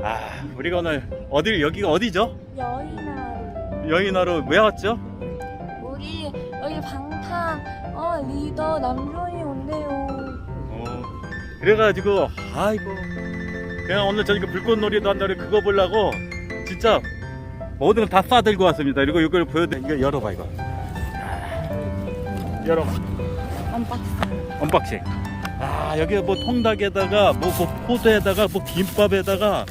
아, 우리가 오늘 어디 여기가 어디죠? 여인아 여인하러 왜 왔죠? 그래가지고 아이고 그냥 오늘 저희가 불꽃놀이도 한다고 그거 보려고 진짜 모든 걸 다 싸들고 왔습니다. 그리고 이걸 보여드려 이거 열어봐 이거. 아, 열어봐. 언박싱 언박싱. 아 여기 뭐 통닭에다가 뭐, 뭐 포도에다가 뭐 김밥에다가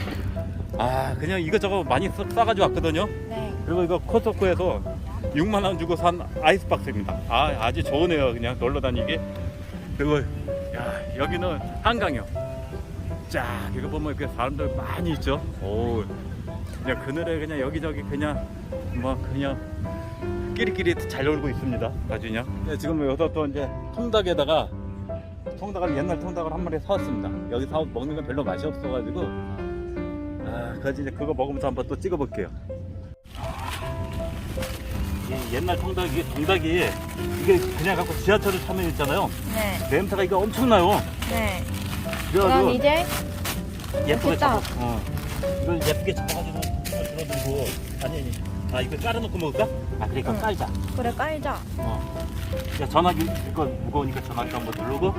아 그냥 이것저것 많이 싸, 싸가지고 왔거든요. 네 그리고 이거 코스코에서 6만 원 주고 산 아이스박스입니다. 아 아주 좋으네요. 그냥 놀러 다니기. 그리고 야 여기는 한강이요. 쫙 이거 보면 이렇게 사람들 많이 있죠. 오 그냥 그늘에 그냥 여기저기 그냥 뭐 그냥 끼리끼리 잘 놀고 있습니다. 아주 그냥. 네, 지금 여기서 또 이제 통닭에다가 통닭을 옛날 통닭을 한 마리 사왔습니다. 여기 사 먹는 건 별로 맛이 없어가지고 아 그래서 이제 그거 먹으면서 한번 또 찍어볼게요. 이 옛날 통닭 이게 통닭이 이게 그냥 갖고 지하철을 타면 있잖아요. 네, 냄새가 이거 엄청나요. 네. 그럼 그래가지고 이제 예쁘게 잡아. 딱. 어. 이걸 예쁘게 잡아가지고 들어주고 아니 아니. 아 이거 깔아놓고 먹을까? 아 그러니까 응. 깔자. 그래 깔자 어. 야 전화기 이거 무거우니까 전화기 한번 누르고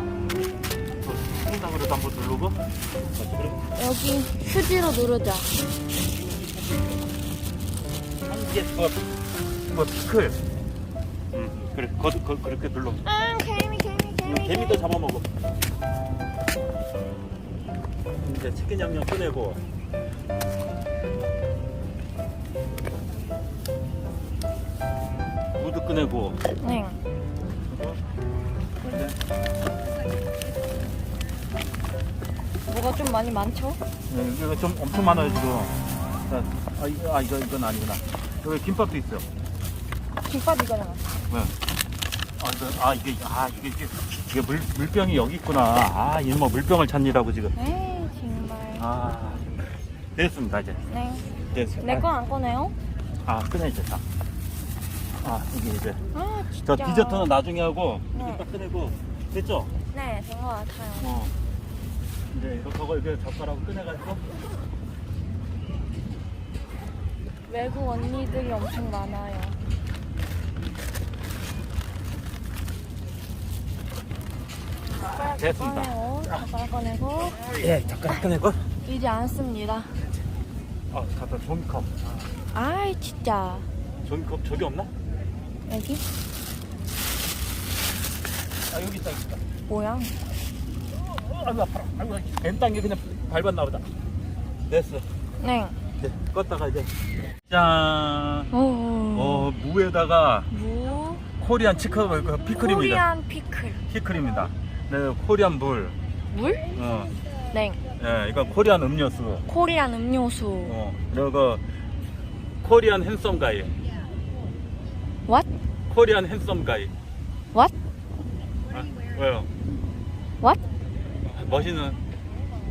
또 통닭으로도 한번 누르고. 어, 그리고 여기 휴지로 누르자 한 개 뭐, 뭐 피클. 응 그래 거, 거, 그렇게 눌러. 아 개미 개미 응, 개미도 잡아먹어. 이제 치킨 양념 꺼내고. 무드 꺼내고. 네 뭐가 좀 많이 많죠? 네, 이거 좀 엄청 많아요 지금. 자, 아, 이거, 아 이거 이건 아니구나. 여기 김밥도 있어요. 김밥 이거잖아 네. 아, 이거, 아 이게 아 이게 이게, 이게 물 물병이 여기 있구나. 아 이모 물병을 찾느라고 지금. 에이 정말 아 됐습니다 이제. 네. 됐어요. 내거 안 꺼내요? 아 꺼내죠 다. 아 이게 이제 아 진짜 저 디저트는 나중에 하고 네. 김밥 꺼내고 됐죠? 네, 된거 같아요 어. 이제 이거 저거 이렇게 젓가락 꺼내가지고 외국 언니들이 엄청 많아요 됐습니다. 젓가락 꺼내고 예 젓가락 꺼내고. 이제 안 씁니다 아 갖다 종이컵. 아이 진짜 종이컵 저기 없나? 여기 아 여기 있다 여기 있다. 뭐야? 어, 아이고 아파라. 아이고 뱀 땅에 그냥 밟았나 보다. 됐어. 네 네, 껐다가 이제 짠. 오. 어 무에다가 무 코리안 치크 그 피클입니다. 코리안 피클 피클입니다. 네, 코리안 물. 물? 어, 네 예, 이건 코리안 음료수. 코리안 음료수 어, 그리고 코리안 핸섬 가이. What? 코리안 핸섬 가이. What? 아, 왜요? What? 멋있는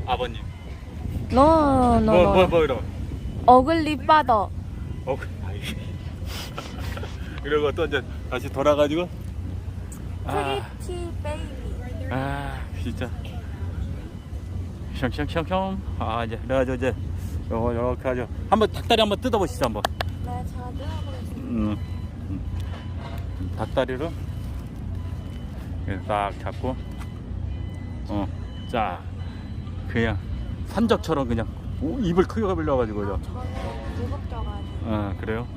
아버님. No no 뭐, 뭐, 뭐 이러. 어글리 파더 어, 그- 아이. 그리고 또 이제 다시 돌아가지고. 아, 프리티 베이비 아, 진짜. 샹샹샹샹. 아, 이제 그래가지고 이제 요거 요렇게 하죠. 한번 닭다리 한번 뜯어보시죠 한번. 네 제가 뜯어보겠습니다 음, 음. 닭다리를 이렇게 딱 잡고, 어, 자, 그냥 산적처럼 그냥 오, 입을 크게 벌려가지고, 요 저는 무겁져가지고 어, 그래요?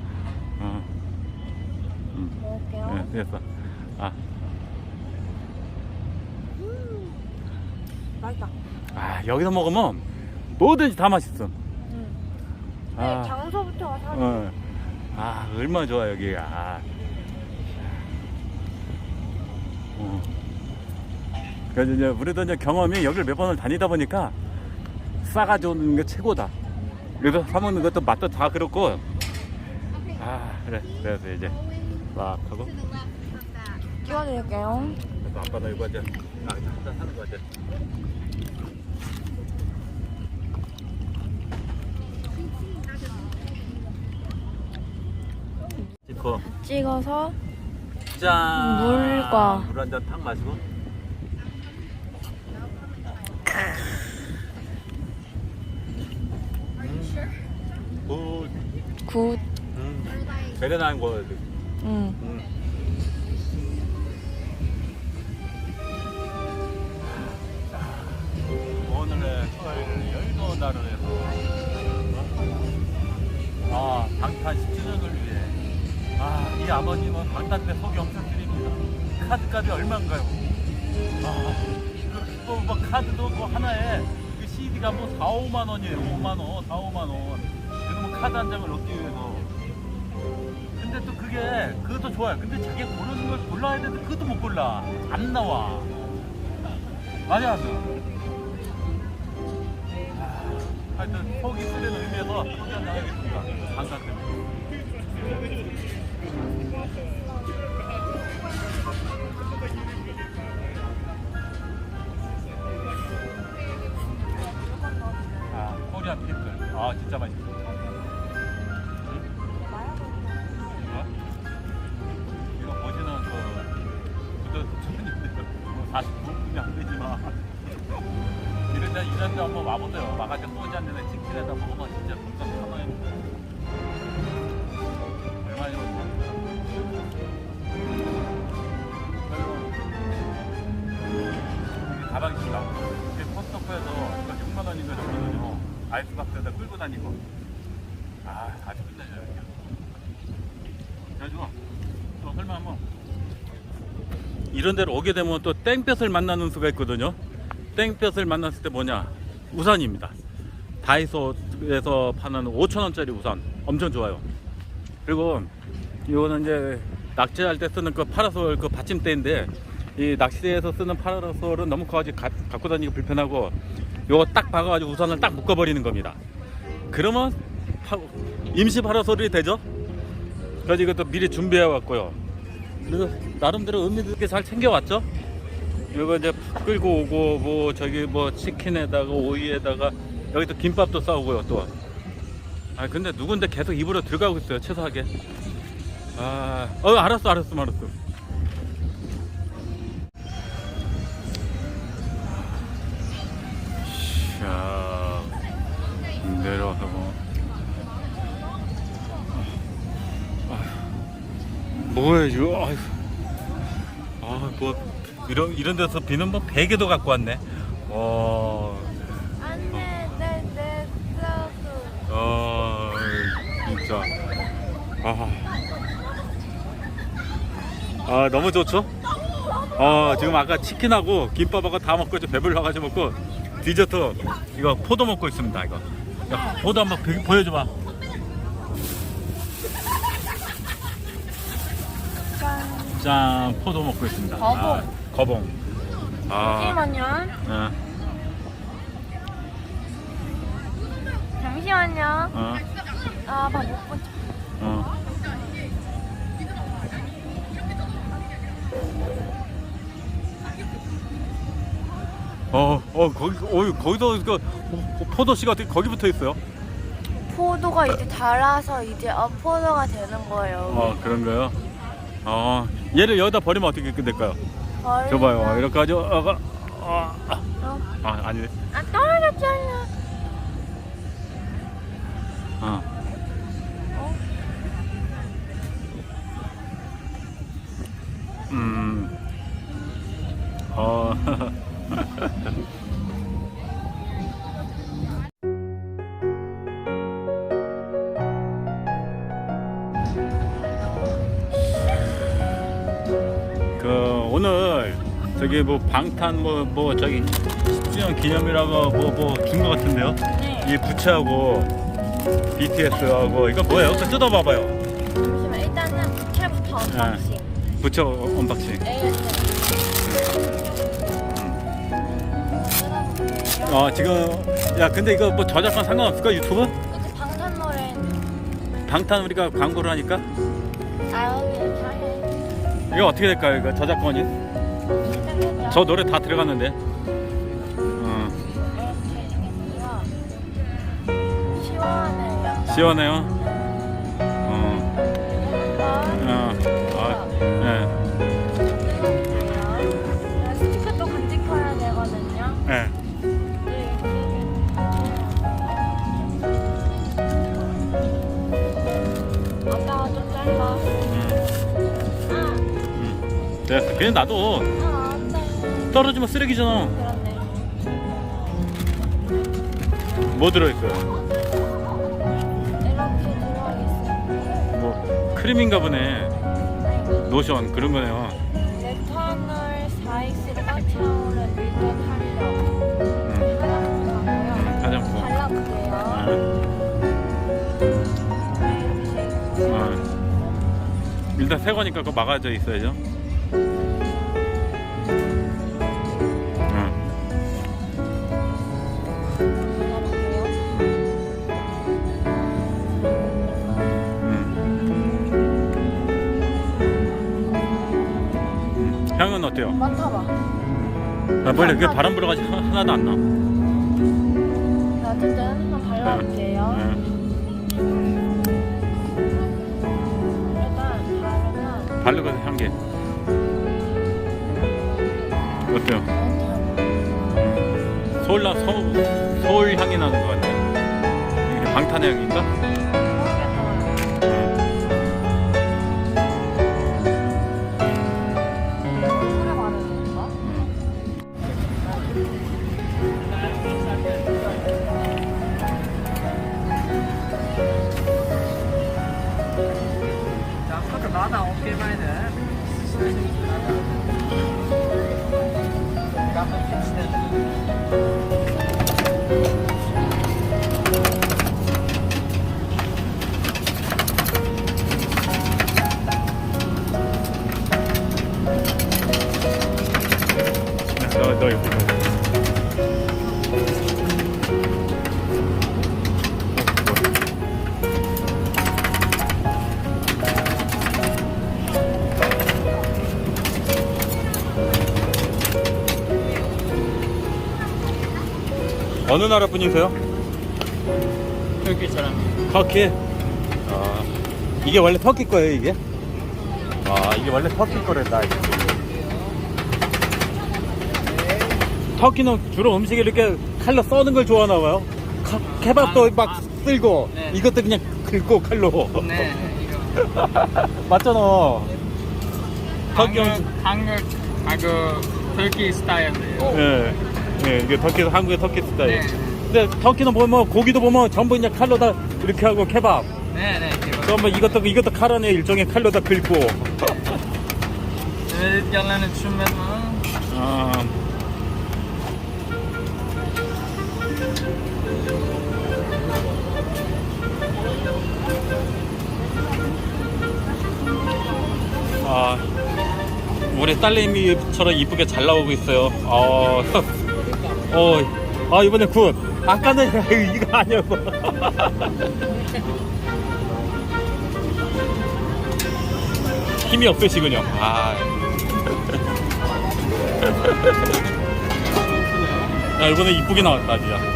어, 음, 먹을게요 네, 됐어. 아, 맛있다 아, 여기서 먹으면 뭐든지 다 맛있어. 음. 네 아, 장소부터가 사실 어, 아, 얼마나 좋아 여기. 아. 어. 그래서 이제 우리도 이제 경험이 여기를 몇 번을 다니다 보니까 싸가지고 오는 게 최고다. 그래서 사 먹는 것도 맛도 다 그렇고. 아, 그래. 그래서 이제 막 하고. 그래서 아빠 나 이거 이제 아 거. 찍고 찍어서 짠 물과. 물 한 잔 탁 마시고 음. 굿 굿. 음. 베레나인 거 응. 해서 아 방탄 10주년을 위해 아 이 아버님은 방탄 때 속이 엄청 쓰립니다 카드값이 얼마인가요? 아그뭐 뭐 카드도 뭐 하나에 그 CD가 뭐 4, 5만 원이에요 5만 원 4, 5만 원 그러면 카드 한 장을 얻기 위해서 근데 또 그게 그것도 좋아요. 근데 자기가 고르는 걸 골라야 되는데 그것도 못 골라. 안 나와. 맞아. 아, 하여튼 속이 쓰는 의미에서 소개 한장 하겠습니다. 방탄 때문에. 아, 코리안 피클. 아, 진짜 맛있어. 어? 이런 데로 오게 되면 또 땡볕을 만나는 수가 있거든요. 땡볕을 만났을 때 뭐냐? 우산입니다. 다이소에서 파는 5천원짜리 우산. 엄청 좋아요. 그리고 이거는 이제 낚시할 때 쓰는 그 파라솔 그 받침대인데 이 낚시대에서 쓰는 파라솔은 너무 커가지고 가- 갖고 다니기 불편하고 요거 딱 박아가지고 우산을 딱 묶어버리는 겁니다. 그러면 파- 임시 파라솔이 되죠? 그래서 이것도 미리 준비해 왔고요. 그래서 나름대로 의미 있게 잘 챙겨왔죠. 이거 이제 끌고 오고 뭐 저기 뭐 치킨에다가 오이에다가 여기도 김밥도 싸우고요 또. 아 근데 누군데 계속 입으로 들어가고 있어요 최소하게. 아, 어 알았어 알았어 알았어. 뭐야 이거 아휴. 아뭐 이런 이런 데서 비는 뭐 베개도 갖고 왔네. 와 안돼 내내. 아, 진짜. 아, 아 너무 좋죠? 아 지금 아까 치킨하고 김밥하고 다 먹고 이제 배불러 가지고 먹고 디저트 이거 포도 먹고 있습니다 이거. 야, 포도 한번 보- 보여줘 봐 짠. 짠 포도 먹고 있습니다 거봉. 아, 거봉 아 잠시만요. 어, 잠시만요. 어, 아밥 못 보죠. 어. 어, 어, 거기, 어, 거기서 그 포도 씨가 어떻게 거기 붙어 있어요? 포도가 이제 달아서 이제 어, 포도가 되는 거예요. 어, 그런가요? 어, 얘를 여기다 버리면 어떻게 될까요? 버리면- 줘봐요. 이렇게 하죠. 어, 어, 아, 어? 아, 아니네. 아 떨어졌잖아. 어. 어? 음. 어. 저기 뭐 방탄 뭐 뭐 저기 10주년 기념이라고 뭐 뭐 준 거 같은데요? 네. 이 부채하고 BTS하고 이거 뭐예요? 그 뜯어봐봐요. 잠시만 일단은 부채부터 언박싱. 부채 언박싱. ASMR. 어 지금 야 근데 이거 뭐 저작권 상관없을까 유튜브? 이제 방탄 노래. 방탄 우리가 광고를 하니까 아 잘해. 이거 어떻게 될까요? 이거 저작권이? 저 노래 다 들어갔는데. 어, 시원해요. 시원해요. 어, 어, 아, 예, 스티커도 간직해야 되거든요. 예. 좀. 음, 아, 음. 그냥 놔둬. 떨어지면 쓰레기잖아. 그렇네. 뭐 들어있어요? 이렇게 들어가겠어요. 뭐 크림인가 보네. 로션 그런 거네요. 레터널 4X를 꽉 채우는 밀도 탄력. 음, 화장품하고요. 음, 화장품. 아, 이렇게 돼 있고. 아. 일단 새 거니까 그거 막아져 있어야죠. 어때요? 맡아봐. 아, 원래 그게 바람 불어가지고 하- 하나도 안 나. 자, 어쨌든 한번 발라볼게요. 네. 일단 바르면 바르고 향기. 어때요? 서울 나 서, 서울 향이 나는 것 같아요. 이게 방탄의 향인가? 너, 어느 나라 분이세요? 터키 사람. 터키. 아, 이게 원래 터키 거예요, 이게? 아, 이게 원래 터키 거랬다. 이게. 터키는 주로 음식에 이렇게 칼로 써는 걸 좋아하나 봐요. 카- 케밥도 아, 막 아. 쓸고 네. 이것도 그냥 긁고 칼로. 네, 이거. 맞잖아. 터키 한국, 음식. 한국하고 터키 스타일이에요. 예. 예, 이게 터키 한국의 터키 스타일. 네. 근데 터키는 보면 고기도 보면 전부 그냥 칼로 다 이렇게 하고 케밥. 네, 네, 이거. 그러면 이것도 이것도 칼 안에 일종의 칼로 다 긁고. väldigt gällande 춤men. 아. 아, 우리 딸내미처럼 이쁘게 잘 나오고 있어요. 어, 어, 아 이번에 굿. 아까는 이거 아니었어. 힘이 없으시군요. 아. 야 이번에 이쁘게 나왔다 진짜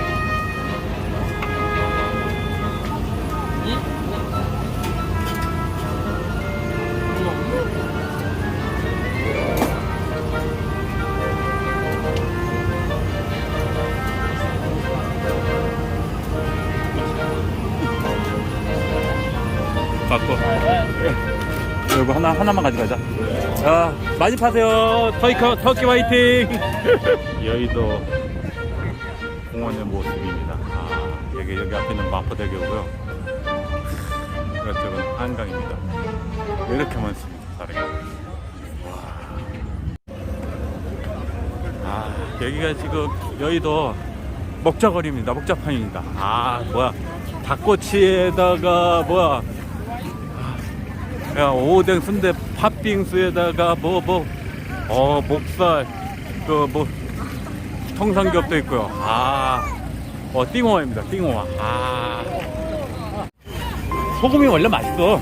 갖고 이거 하나 하나만 가져가자. 자 많이 파세요. 터키 터키 화이팅. 여의도 공원의 모습입니다. 아 여기 여기 앞에는 마포대교고요. 이쪽은 한강입니다. 이렇게 많습니다. 와. 아 여기가 지금 여의도 먹자거리입니다. 먹자판입니다. 아 뭐야 닭꼬치에다가 뭐야 야 오뎅 순대 팥빙수에다가 뭐 뭐 어 목살 그 뭐 통삼겹도 있고요 아 어 띵호화입니다 띵호화 아 소금이 원래 맛있어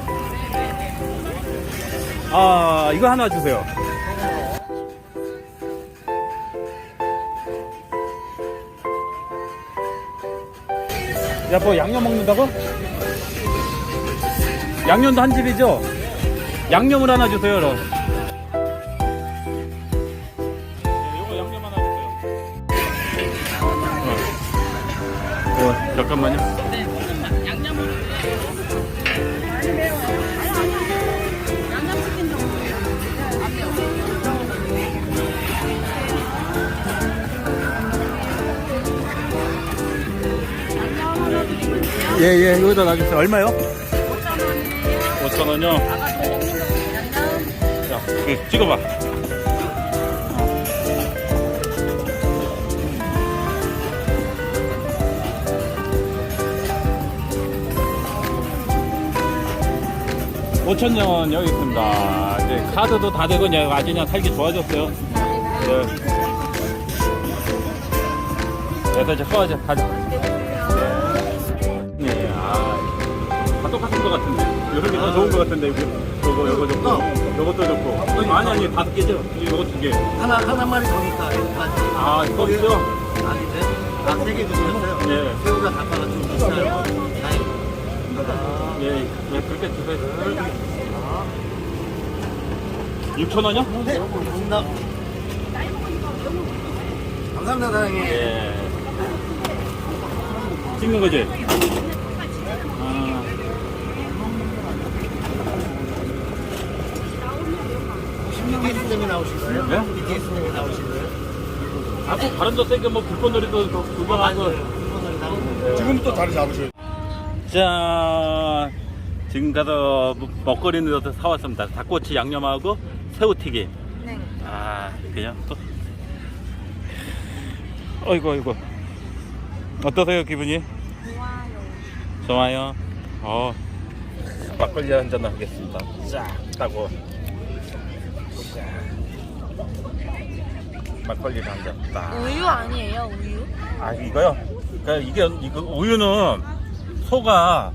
아, 이거 하나 주세요. 야, 뭐 양념 먹는다고? 양념도 한 집이죠? 양념을 하나 주세요, 그럼. 요거 양념 하나 주세요. 어. 어, 잠깐만요. 예, 예, 여기다 놔주세요. 얼마요? 5,000원이요? 자, 그, 찍어봐. 오천원 여기 있습니다. 이제 카드도 다 되고 이제 아주 그냥 살기 좋아졌어요. 네. 그래서 이제 꺼야죠. 가자. 네, 아, 다 똑같은 것 같은데. 이런 게더 좋은 것 같은데, 이거. 요거 좋고, 요것도 좋고. 아니, 아니, 다섯 개죠? 요거 두 개. 하나 하나만이 더니까 아, 이거 있죠? 아닌데 아세개 주셨어요. 네. 새우가 닭가가 좀 비싸요. 다행이다. 예, 예, 그렇게 주세요. 6,000원이요? 네, 고맙습니다. 감사합니다, 사장님. 예. 찍는 거지? BTS 때문에 나오신 거예요? 네? BTS 때문에 나오신 거예요? 아, 뭐, 바람도 세게 뭐, 불꽃놀이도 두번 하고. 나오는 지금부터 자리 잡으셔야 자, 지금 가서 뭐- 먹거리는 것도 사왔습니다. 닭꼬치 양념하고 새우튀김. 네. 아, 그냥 또. 어이구, 어이구. 어떠세요, 기분이? 좋아요. 좋아요. 어. 막걸리 한 잔 하겠습니다. 쫙 따고. 막걸리를 한 잔. 딱. 우유 아니에요, 우유? 아 이거요? 그러니까 이게 이거 우유는 소가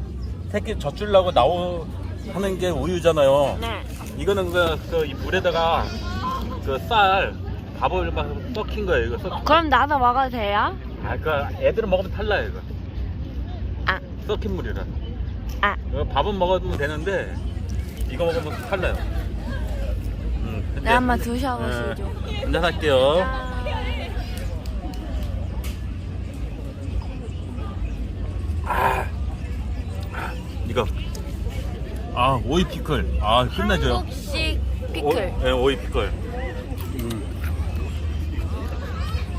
새끼 젖주려고 나오 하는 게 우유잖아요. 네. 이거는 그, 그이 물에다가 그 쌀 밥을 막 썩힌 거예요. 이거 썩. 그럼 나도 먹어도 돼요? 아, 그 애들은 먹으면 탈라요. 이거. 아. 썩힌 물이라. 아. 이거 밥은 먹어도 되는데 이거 먹으면 탈라요. 네, 한번 드셔보시죠. 네, 한잔 할게요. 아, 아, 이거. 아, 오이 피클. 아, 끝내줘요. 한국식 피클. 오, 네, 오이 피클. 음.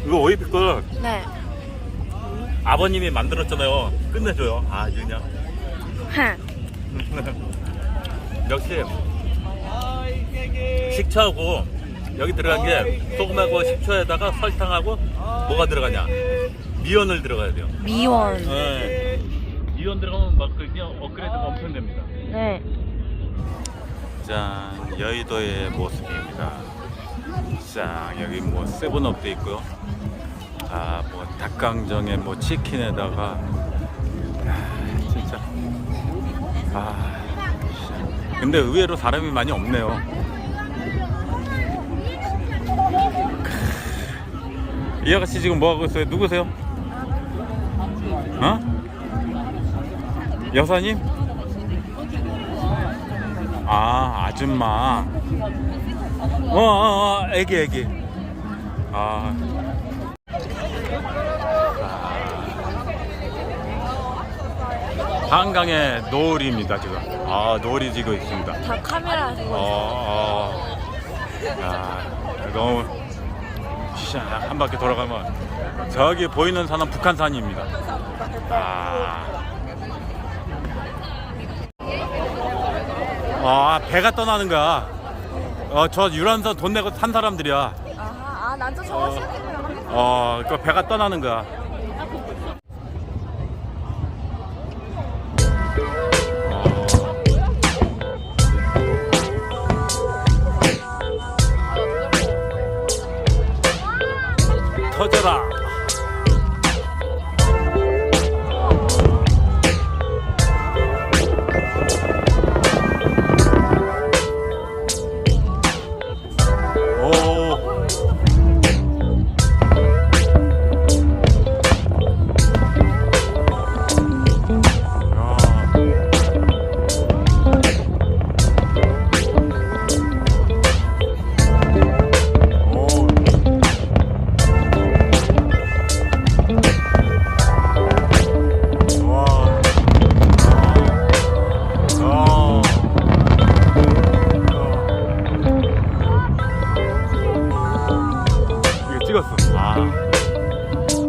이거 오이 피클 네. 아버님이 만들었잖아요. 끝내줘요. 아, 그냥. 하. 역시 식초하고 여기 들어간 게 소금하고 식초에다가 설탕하고 뭐가 들어가냐? 미원을 들어가야 돼요. 미원. 네. 미원 들어가면 막 그게 업그레이드가 엄청 됩니다. 네. 짠 여의도의 모습입니다. 짠 여기 뭐 세븐업도 있고요. 아뭐 닭강정에 뭐 치킨에다가 아, 진짜 아 씨. 근데 의외로 사람이 많이 없네요. 이 아가씨 지금 뭐 하고 있어요? 누구세요? 어? 여사님? 아 아줌마 어, 어, 어 애기 애기 아 한강의 노을입니다 지금 아 노을이 지고 있습니다 다 카메라 들고 있어요. 어, 어. 야, 너무 샥한 바퀴 돌아가면 저기 보이는 산은 북한산입니다 아. 아 배가 떠나는 거야 어저 유람선 돈 내고 탄 사람들이야 아하, 아, 난또 저거 했어. 어, 그 배가 떠나는 거